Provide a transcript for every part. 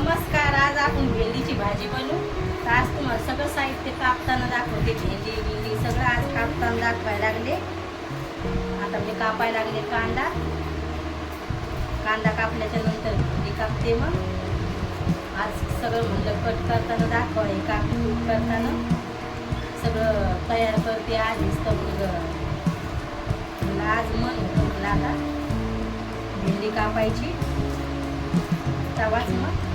नमस्कार आज आपण भेंडीची भाजी बनवू. तर आज तुम्हाला सगळं साहित्य कापताना दाखवते. भेंडी गिंडी सगळं आज कापताना दाखवायला लागले. आता मी कापायला लागले कांदा. कांदा कापल्याच्या नंतर भेंडी कापते मग. आज सगळं म्हणलं कट करताना दाखवाय काप करताना. सगळं तयार करते आधीच तर मग आज मन होतं मला आता. भेंडी कापायची. तवाच मग.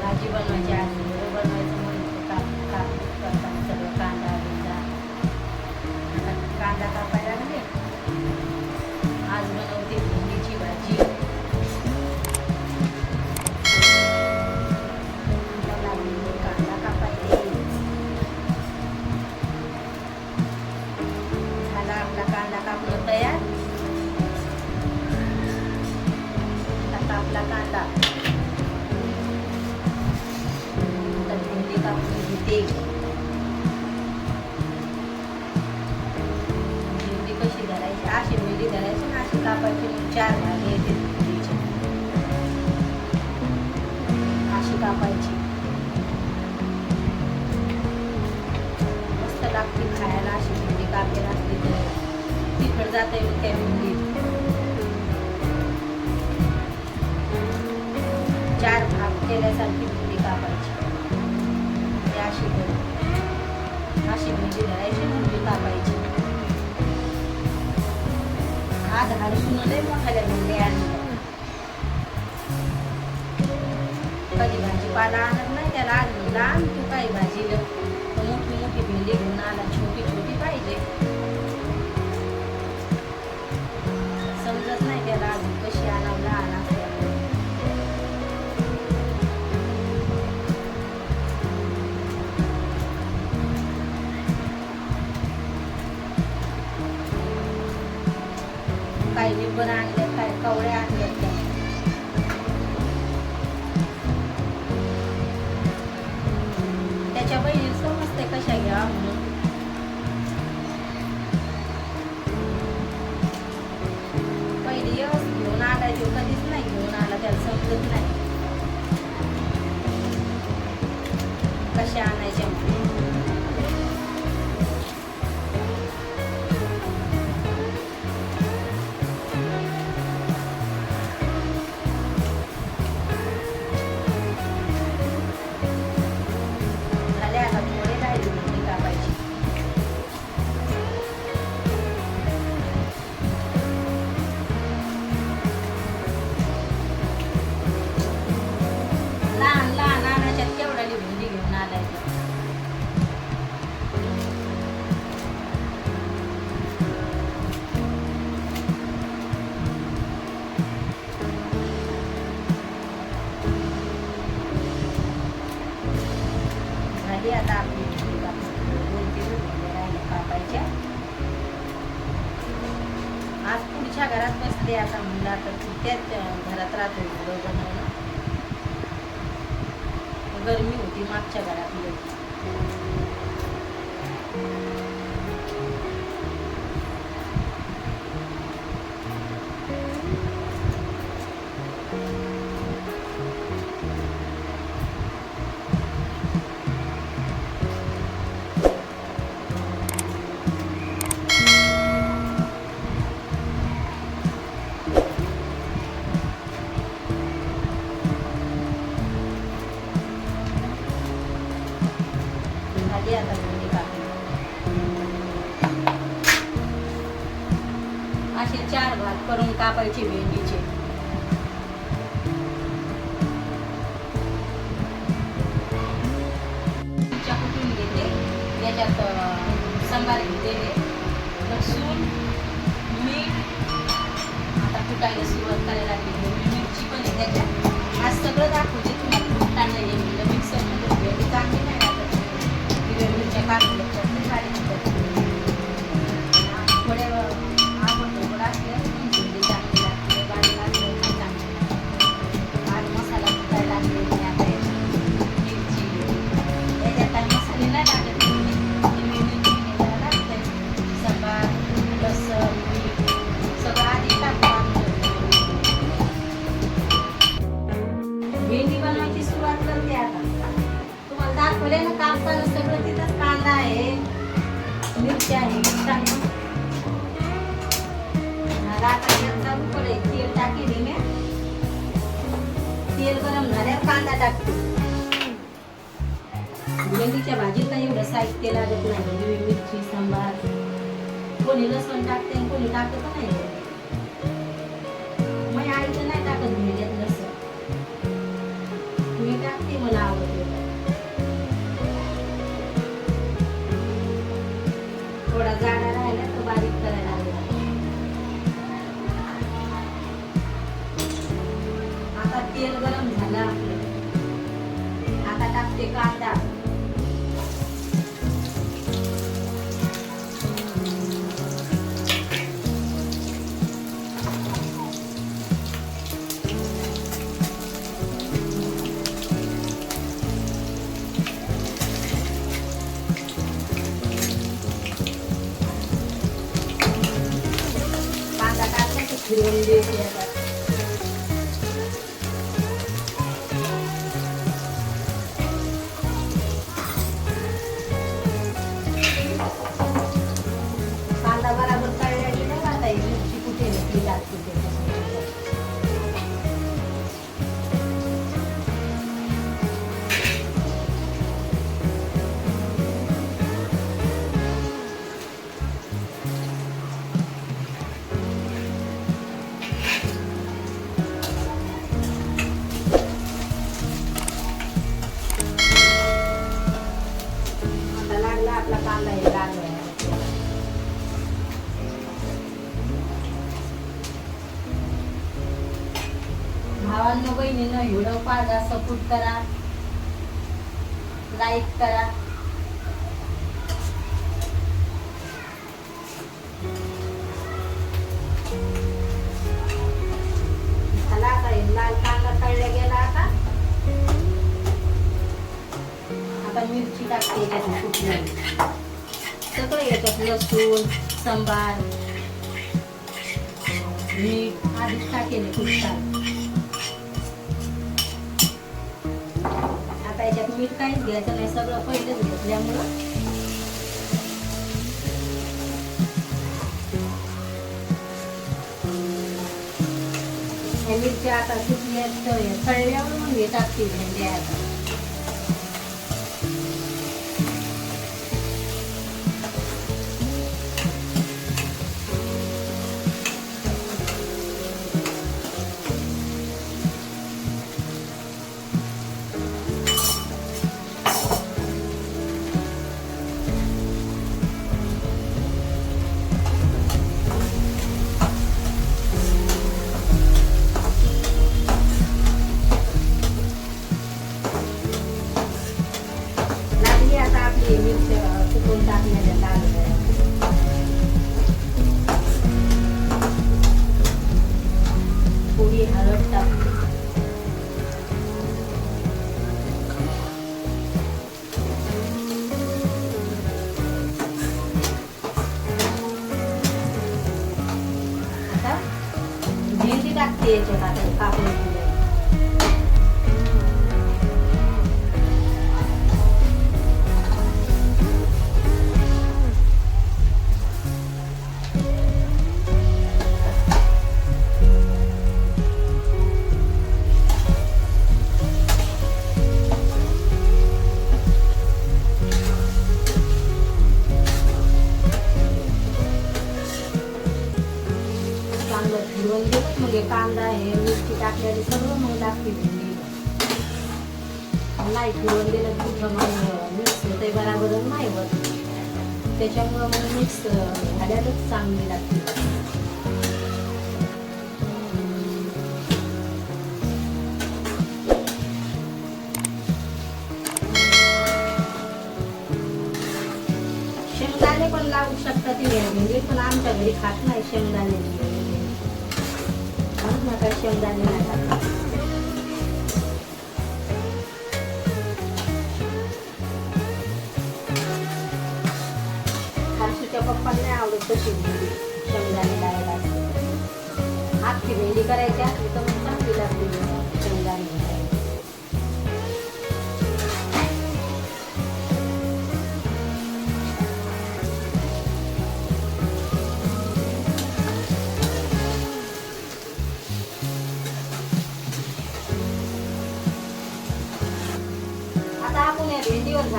भाजी बनवायची आज बनवायचं म्हणून काप काप सगळं कांदा बिंदा. आता कांदा कापायचा लागते खायला अशी म्हणजे कापे असते तर. तिखट जाते मग त्या भेंडीत चार भाग केल्यासारखी भेंडी कापायची. ती अशी अशी म्हणजे धरायची भेंडी कापायची. आज हरसून लय मोठ्या भेंडी आणली कधी भाजीपाला आणत नाही त्याला आज लांब तू काही भाजीला तर पण आणले काय कवड्या आणले त्याच्या बहिणी समजते कशा घ्या म्हणून. पहिली घेऊन आला जीव कधीच नाही घेऊन आला त्याला समजत नाही. आज घरात बसते आता म्हणलं तर त्याच घरात राहतो व्हिडिओ बनवणं गरमी होती मागच्या घरात लई. आता म्हणजे भेंडी असे चार भाग करून कापायचे भेंडीचे. कुठून कुटून घेते याच्यात सांबार घेते लसूण मीठ आता कुटायला सुरुवात करायला लागली. मिरची पण आहे त्याच्यात. आज सगळं दाखवते तुम्हाला कुटाणं येईल मिक्सर मिक्सरमध्ये भेंडी बनवायची सुरुवात करते आता. तुम्हाला दाखवले ना कापताना सगळं तिथंच मिरची आहे टाकून आता गॅस चालू करे तेल टाकेली मी. तेल गरम झाल्यावर कांदा टाकते. भेंडीच्या भाजीत नाही एवढं साहित्य लागत नाही. मिरची सांबार. कोणी लसूण टाकते आणि कोणी टाकत नाही. मी आई तर नाही टाकत भेंड्यात लसूण. मी टाकते मला आवडते. आता तेल गरम झालं आपलं आता टाकते कांदा कांदा टाकला की फिरवून द्यायची लागला आपला कांदा भावांनो बहिणीनं व्हिडिओ पाहा सपोर्ट करा. लाईक करा. लसूण सांबार मीठ आधीच टाकेले कुठतात आता याच्यात मीठ काहीच घ्यायचं नाही सगळं पहिलेच घेतल्यामुळं या मिरच्या आता सुकल्या तळल्यावर मग हे टाकते भेंड्या आता हे कांदा हे मिरची टाकलेली सगळं मग टाकते लाइट नाही फिरवून गेलं कुठं मग मिक्स होते बराबर नाही होत. त्याच्यामुळं मग मिक्स झाल्यातच चांगली लागते. शेंगदाणे पण लावू शकता ती पण आमच्या घरी खात नाही शेंगदाणे. शेंगदाणे नाही टाकत. हर्षीच्या पप्पांना नाही आवडत तशी भेंडी शेंगदाणे लावायला आखी भेंडी करायची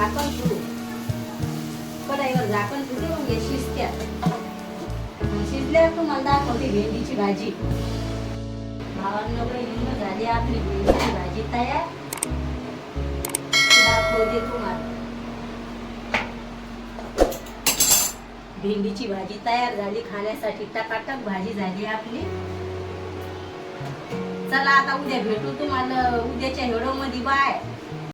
झाकण ठेवू. कढाईवर झाकण ठेवते मग हे शिजत्या. शिजल्यावर तुम्हाला दाखवते भेंडीची भाजी. भावांना बहिणींना झाली आपली भेंडीची भाजी तयार. दाखवते तुम्हाला. भेंडीची भाजी तयार झाली खाण्यासाठी टकाटक भाजी झाली आपली. चला आता उद्या भेटू तुम्हाला उद्याच्या हेडो मध्ये बाय.